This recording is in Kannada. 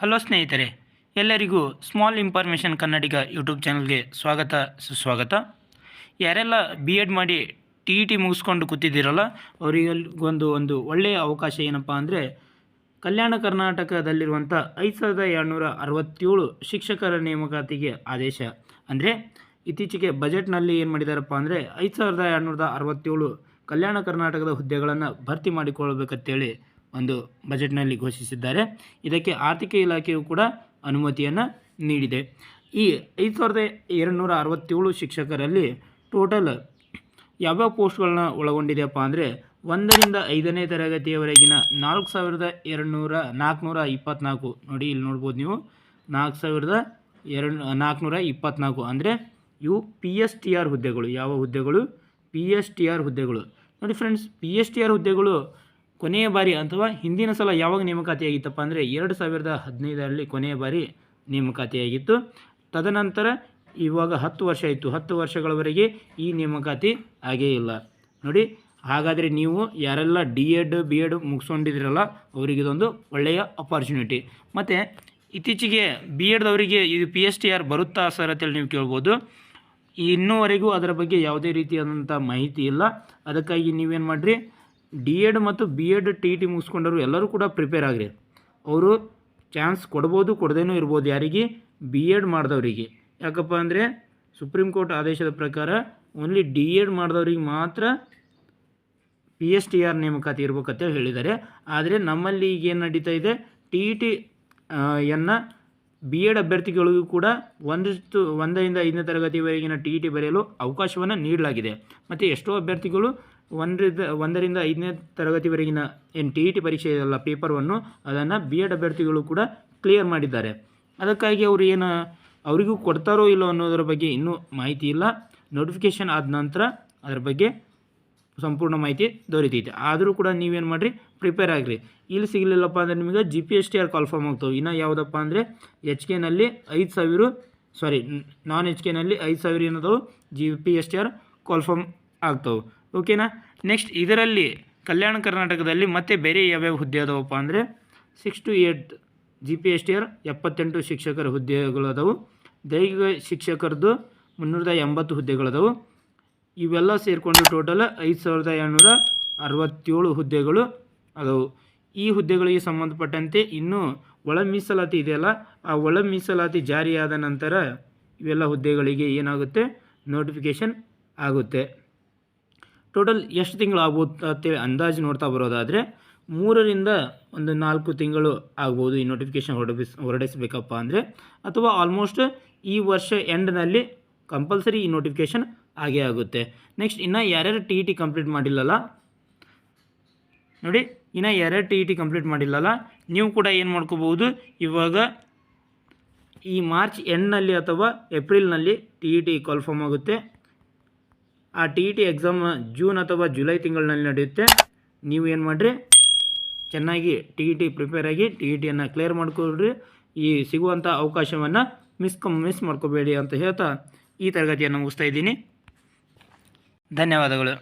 ಹಲೋ ಸ್ನೇಹಿತರೆ, ಎಲ್ಲರಿಗೂ ಸ್ಮಾಲ್ ಇನ್ಫಾರ್ಮೇಷನ್ ಕನ್ನಡಿಗ ಯೂಟ್ಯೂಬ್ ಚಾನಲ್ಗೆ ಸ್ವಾಗತ, ಸುಸ್ವಾಗತ. ಯಾರೆಲ್ಲ ಬಿ ಎಡ್ ಮಾಡಿ ಟಿ ಇ ಟಿ ಮುಗಿಸ್ಕೊಂಡು ಕೂತಿದ್ದೀರಲ್ಲ, ಅವರಿಗೊಂದು ಒಂದು ಒಳ್ಳೆಯ ಅವಕಾಶ ಏನಪ್ಪ ಅಂದರೆ, ಕಲ್ಯಾಣ ಕರ್ನಾಟಕದಲ್ಲಿರುವಂಥ ಐದು ಸಾವಿರದ ಎರಡುನೂರ ಅರವತ್ತೇಳು ಶಿಕ್ಷಕರ ನೇಮಕಾತಿಗೆ ಆದೇಶ. ಅಂದರೆ, ಇತ್ತೀಚೆಗೆ ಬಜೆಟ್ನಲ್ಲಿ ಏನು ಮಾಡಿದಾರಪ್ಪ ಅಂದರೆ, ಐದು ಸಾವಿರದ ಎರಡುನೂರ ಅರವತ್ತೇಳು ಕಲ್ಯಾಣ ಕರ್ನಾಟಕದ ಹುದ್ದೆಗಳನ್ನು ಭರ್ತಿ ಮಾಡಿಕೊಳ್ಳಬೇಕಂತೇಳಿ ಒಂದು ಬಜೆಟ್ನಲ್ಲಿ ಘೋಷಿಸಿದ್ದಾರೆ. ಇದಕ್ಕೆ ಆರ್ಥಿಕ ಇಲಾಖೆಯು ಕೂಡ ಅನುಮತಿಯನ್ನು ನೀಡಿದೆ. ಈ ಐದು ಸಾವಿರದ ಎರಡುನೂರ ಅರವತ್ತೇಳು ಶಿಕ್ಷಕರಲ್ಲಿ ಟೋಟಲ್ ಯಾವ್ಯಾವ ಪೋಸ್ಟ್ಗಳನ್ನ ಒಳಗೊಂಡಿದೆಯಪ್ಪ ಅಂದರೆ ಒಂದರಿಂದ ಐದನೇ ತರಗತಿಯವರೆಗಿನ ನಾಲ್ಕು ಸಾವಿರದ ಎರಡುನೂರ ನಾಲ್ಕುನೂರ ಇಪ್ಪತ್ತ್ನಾಲ್ಕು ನೋಡಿ, ಇಲ್ಲಿ ನೋಡ್ಬೋದು ನೀವು. ನಾಲ್ಕು ಸಾವಿರದ ಎರಡು, ನಾಲ್ಕುನೂರ ಇಪ್ಪತ್ತ್ನಾಲ್ಕು ಅಂದರೆ ಇವು ಪಿ ಎಸ್ ಟಿ ಆರ್ ಹುದ್ದೆಗಳು. ಯಾವ ಹುದ್ದೆಗಳು? ಪಿ ಎಸ್ ಟಿ ಆರ್ ಹುದ್ದೆಗಳು. ನೋಡಿ friends P S T R ಹುದ್ದೆಗಳು ಕೊನೆಯ ಬಾರಿ ಅಥವಾ ಹಿಂದಿನ ಸಲ ಯಾವಾಗ ನೇಮಕಾತಿಯಾಗಿತ್ತಪ್ಪ ಅಂದರೆ ಎರಡು ಸಾವಿರದ ಹದಿನೈದರಲ್ಲಿ ಕೊನೆಯ ಬಾರಿ ನೇಮಕಾತಿಯಾಗಿತ್ತು. ತದನಂತರ ಇವಾಗ ಹತ್ತು ವರ್ಷ ಆಯಿತು. ಹತ್ತು ವರ್ಷಗಳವರೆಗೆ ಈ ನೇಮಕಾತಿ ಆಗೇ ಇಲ್ಲ. ನೋಡಿ, ಹಾಗಾದರೆ ನೀವು ಯಾರೆಲ್ಲ ಡಿ ಎಡ್, ಬಿ ಎಡ್ ಮುಗಿಸ್ಕೊಂಡಿದ್ದೀರಲ್ಲ ಅವರಿಗೆ ಇದೊಂದು ಒಳ್ಳೆಯ ಅಪಾರ್ಚುನಿಟಿ ಮತ್ತು ಇತ್ತೀಚೆಗೆ ಬಿ ಎಡ್ದವರಿಗೆ ಇದು ಪಿ ಎಸ್ ಟಿ ಆರ್ ಬರುತ್ತಾ ಸರ್ ಅಂತೇಳಿ ನೀವು ಕೇಳ್ಬೋದು. ಇನ್ನೂವರೆಗೂ ಅದರ ಬಗ್ಗೆ ಯಾವುದೇ ರೀತಿಯಾದಂಥ ಮಾಹಿತಿ ಇಲ್ಲ. ಅದಕ್ಕಾಗಿ ನೀವೇನು ಮಾಡಿರಿ? ಡಿ ಎಡ್ ಮತ್ತು ಬಿ ಎಡ್ ಟಿ ಟಿ ಮುಗಿಸ್ಕೊಂಡವರು ಎಲ್ಲರೂ ಕೂಡ ಪ್ರಿಪೇರ್ ಆಗಿರಿ. ಅವರು ಚಾನ್ಸ್ ಕೊಡ್ಬೋದು, ಕೊಡದೇನೂ ಇರ್ಬೋದು ಯಾರಿಗೆ? ಬಿ ಎಡ್ ಮಾಡಿದವರಿಗೆ. ಯಾಕಪ್ಪ ಅಂದರೆ ಸುಪ್ರೀಂ ಕೋರ್ಟ್ ಆದೇಶದ ಪ್ರಕಾರ ಓನ್ಲಿ ಡಿ ಎಡ್ ಮಾಡಿದವ್ರಿಗೆ ಮಾತ್ರ ಪಿ ಎಸ್ ಟಿ ಆರ್ ನೇಮಕಾತಿ ಇರ್ಬೇಕಂತ ಹೇಳಿದ್ದಾರೆ. ಆದರೆ ನಮ್ಮಲ್ಲಿ ಈಗ ಏನು ನಡೀತಾ ಇದೆ? T E T B Ed ಅಭ್ಯರ್ಥಿಗಳಿಗೂ ಕೂಡ ಒಂದಿಷ್ಟು, ಒಂದರಿಂದ ಐದನೇ ತರಗತಿವರೆಗಿನ ಟಿ ಇ ಟಿ ಬರೆಯಲು ಅವಕಾಶವನ್ನು ನೀಡಲಾಗಿದೆ. ಮತ್ತು ಎಷ್ಟೋ ಅಭ್ಯರ್ಥಿಗಳು ಒಂದರಿಂದ ಒಂದರಿಂದ ಐದನೇ ತರಗತಿವರೆಗಿನ ಏನು ಟಿ ಇ ಟಿ ಪರೀಕ್ಷೆ ಇದೆಯಲ್ಲ ಪೇಪರ್ವನ್ನು ಅದನ್ನು ಬಿ ಎಡ್ ಅಭ್ಯರ್ಥಿಗಳು ಕೂಡ ಕ್ಲಿಯರ್ ಮಾಡಿದ್ದಾರೆ. ಅದಕ್ಕಾಗಿ ಅವರು ಏನು, ಅವರಿಗೂ ಕೊಡ್ತಾರೋ ಇಲ್ಲೋ ಅನ್ನೋದರ ಬಗ್ಗೆ ಇನ್ನೂ ಮಾಹಿತಿ ಇಲ್ಲ. ನೋಟಿಫಿಕೇಷನ್ ಆದ ನಂತರ ಅದರ ಬಗ್ಗೆ ಸಂಪೂರ್ಣ ಮಾಹಿತಿ ದೊರೆತೈತೆ. ಆದರೂ ಕೂಡ ನೀವೇನು ಮಾಡಿರಿ ಪ್ರಿಪೇರ್ ಆಗಿರಿ. ಇಲ್ಲಿ ಸಿಗಲಿಲ್ಲಪ್ಪ ಅಂದರೆ ನಿಮಗೆ G P S T R call form ಆಗ್ತವೆ. ಇನ್ನು ಯಾವುದಪ್ಪ ಅಂದರೆ ಎಚ್ ಕೆನಲ್ಲಿ ಐದು ಸಾವಿರ ಸಾರಿ ನಾನ್ ಎಚ್ ಕೆನಲ್ಲಿ ಐದು ಸಾವಿರ ಏನದವು? G P S T R call form ಆಗ್ತವೆ. ಓಕೆನಾ ನೆಕ್ಸ್ಟ್ ಇದರಲ್ಲಿ ಕಲ್ಯಾಣ ಕರ್ನಾಟಕದಲ್ಲಿ ಮತ್ತೆ ಬೇರೆ ಯಾವ್ಯಾವ ಹುದ್ದೆ ಅದಾವಪ್ಪ ಅಂದರೆ six to eight G P S T R ಎಪ್ಪತ್ತೆಂಟು ಶಿಕ್ಷಕರ ಹುದ್ದೆಗಳು ಅದಾವು ದೈಹಿಕ ಶಿಕ್ಷಕರದ್ದು ಮುನ್ನೂರದ ಎಂಬತ್ತು ಹುದ್ದೆಗಳದಾವು. ಇವೆಲ್ಲ ಸೇರಿಕೊಂಡು ಟೋಟಲ್ ಐದು ಸಾವಿರದ ಏಳ್ನೂರ ಅರವತ್ತೇಳು ಹುದ್ದೆಗಳು ಅದಾವು. ಈ ಹುದ್ದೆಗಳಿಗೆ ಸಂಬಂಧಪಟ್ಟಂತೆ ಇನ್ನೂ ಒಳ ಮೀಸಲಾತಿ ಇದೆಯಲ್ಲ ಆ ಒಳ ಮೀಸಲಾತಿ ಜಾರಿಯಾದ ನಂತರ ಇವೆಲ್ಲ ಹುದ್ದೆಗಳಿಗೆ ಏನಾಗುತ್ತೆ? ನೋಟಿಫಿಕೇಷನ್ ಆಗುತ್ತೆ. ಟೋಟಲ್ ಎಷ್ಟು ತಿಂಗಳು ಆಗ್ಬೋದು ಅಂದಾಜು ನೋಡ್ತಾ ಬರೋದಾದರೆ ಮೂರರಿಂದ ಒಂದು ನಾಲ್ಕು ತಿಂಗಳು ಆಗ್ಬೋದು ಈ ನೋಟಿಫಿಕೇಷನ್ ಹೊರಡಿಸ್, ಹೊರಡಿಸಬೇಕಪ್ಪ ಅಂದರೆ. ಅಥವಾ ಆಲ್ಮೋಸ್ಟ್ ಈ ವರ್ಷ ಎಂಡ್ನಲ್ಲಿ ಕಂಪಲ್ಸರಿ ಈ ನೋಟಿಫಿಕೇಷನ್ ಆಗೇ ಆಗುತ್ತೆ. ನೆಕ್ಸ್ಟ್ ಇನ್ನು ಯಾರ್ಯಾರು ಟಿ ಇ ಟಿ ಕಂಪ್ಲೀಟ್ ಮಾಡಿಲ್ಲಲ್ಲ? ನೋಡಿ, ಇನ್ನು ಯಾರ್ಯಾರು ಟಿ ಇ ಟಿ ಕಂಪ್ಲೀಟ್ ಮಾಡಿಲ್ಲಲ್ಲ, ನೀವು ಕೂಡ ಏನು ಮಾಡ್ಕೋಬೋದು ಇವಾಗ ಈ ಮಾರ್ಚ್ ಎಂಡ್ನಲ್ಲಿ ಅಥವಾ ಏಪ್ರಿಲ್ನಲ್ಲಿ ಟಿ ಇ ಟಿ ಕಾಲ್ಫಾರ್ಮ್ ಆಗುತ್ತೆ. ಆ T E T exam June ಅಥವಾ ಜುಲೈ ತಿಂಗಳಿನಲ್ಲಿ ನಡೆಯುತ್ತೆ. ನೀವು ಏನು ಮಾಡಿರಿ? ಚೆನ್ನಾಗಿ ಟಿ ಇ ಟಿ ಪ್ರಿಪೇರ್ ಆಗಿ ಟಿ ಇ ಟಿಯನ್ನು ಕ್ಲಿಯರ್ ಮಾಡ್ಕೊಳ್ರಿ. ಈ ಸಿಗುವಂಥ ಅವಕಾಶವನ್ನು ಮಿಸ್ ಮಿಸ್ ಮಾಡ್ಕೋಬೇಡಿ ಅಂತ ಹೇಳ್ತಾ ಈ ತರಗತಿಯನ್ನು ಮುಗಿಸ್ತಾ ಇದ್ದೀನಿ. ಧನ್ಯವಾದಗಳು.